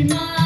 My.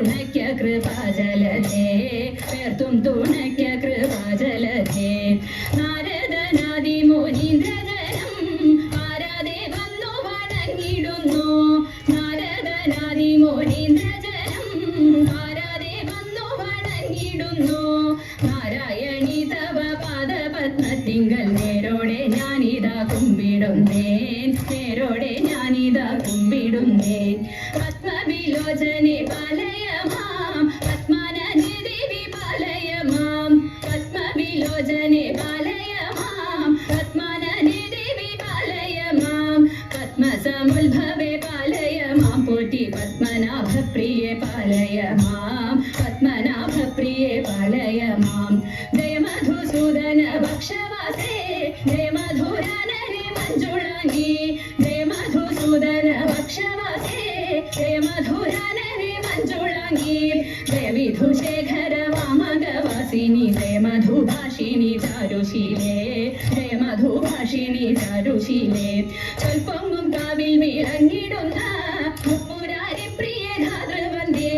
തുണയ്ക്ക കൃപാജലധേ പേർത്തും തുണയ്ക്ക കൃപാജലധേ നാരദനാദി മുനീന്ദ്രജനം Aradhe വന്നു വണങ്ങിടുന്നു. നാരദനാദി മുനീന്ദ്രജനം ആരാധേ വന്നു വണങ്ങിടുന്നു. നാരായണി തവ പാദപത്മത്തിങ്കൽ നേരോടെ ഞാനിതാ കുമ്പിടുന്നേൻ നേരോടെ ഞാനിതാ കുമ്പിടുന്നേൻ. പത്മവിലോചനെ പാലയമാം. പത്മാനന്ദി ദേവി പാലയമാം പത്മവിലോചനെ പാലയമാം. പത്മാനന്ദി ദേവി പാലയമാം പത്മസമുദ്ഭവേ പാലയമാം. പോറ്റി പത്മനാഭപ്രിയെ പാലയമാം. പത്മനാഭപ്രിയെ പാലയമാം. ജയമധുസൂദന ഭക്ഷവാസേ ജയമധുരനരി മഞ്ജുളങ്ങി വാമകവാസിനി വാമകവാസിനി ജയമധുഭാഷിണി ചാരുശീലേ ജയമധുഭാഷിണി ചാരുശീലേ. സ്വൽപ്പൊങ്ങും കാവിൽ വിളങ്ങിടുന്ന മുപ്പുരാരി പ്രിയ ധാതൃവന്ദേ.